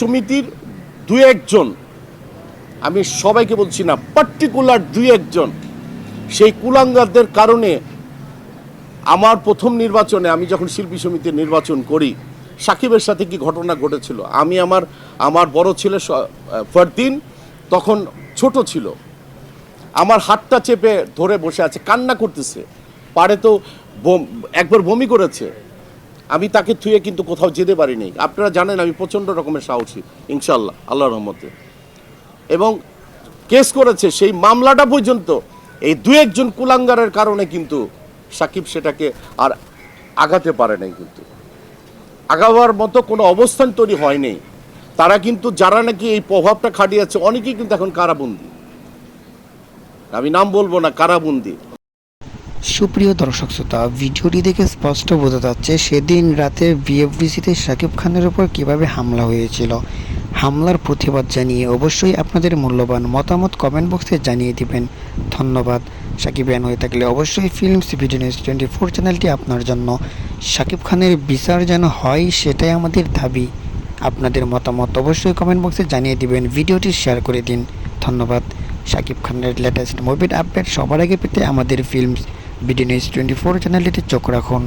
সমিতির দু একজন, আমি সবাইকে বলছি না পার্টিকুলার দুই একজন, সেই কুলাঙ্গারদের কারণে আমার প্রথম নির্বাচনে আমি যখন শিল্পী সমিতির নির্বাচন করি, সাকিবের সাথে কি ঘটনা ঘটেছিল? আমি আমার আমার বড় ছেলে ফরদিন তখন ছোট ছিল। আমার হাতটা চেপে ধরে বসে আছে, কান্না করতেছে। পারে তো একবার বমি করেছে। আমি তাকে থুয়ে কিন্তু কোথাও যেতে পারিনি। আপনারা জানেন আমি প্রচণ্ড রকমের সাহসী ইনশাল্লাহ আল্লাহ রহমতে। এবং কেস করেছে, সেই মামলাটা পর্যন্ত এই দু একজন কুলাঙ্গারের কারণে কিন্তু সাকিব সেটাকে আর আগাতে পারে নাই কিন্তু। আগাবার মতো কোনো অবস্থান তৈরি হয়নি। তারা কিন্তু, যারা নাকি এই প্রভাবটা খাটিয়েছে, অনেকেই কিন্তু এখন কারাবন্দি। আমি নাম বলব না, কারাবন্দি। সুপ্রিয় দর্শক শ্রোতা, ভিডিওটি দেখে স্পষ্ট বোঝা যাচ্ছে সেদিন রাতে বিএফডিসিতে শাকিব খানের উপর কীভাবে হামলা হয়েছিল। হামলার প্রতিবাদ জানিয়ে অবশ্যই আপনাদের মূল্যবান মতামত কমেন্ট বক্সে জানিয়ে দিবেন। ধন্যবাদ। সাকিব ব্যান হয়ে থাকলে অবশ্যই films video news twenty four চ্যানেলটি আপনার জন্য। শাকিব খানের বিচার যেন হয় সেটাই আমাদের দাবি। আপনাদের মতামত অবশ্যই কমেন্ট বক্সে জানিয়ে দিবেন। ভিডিওটি শেয়ার করে দিন। ধন্যবাদ। শাকিব খানের লেটেস্ট মুভির আপডেট সবার আগে পেতে আমাদের films BD news twenty four চ্যানেলটিতে চোখ রাখুন।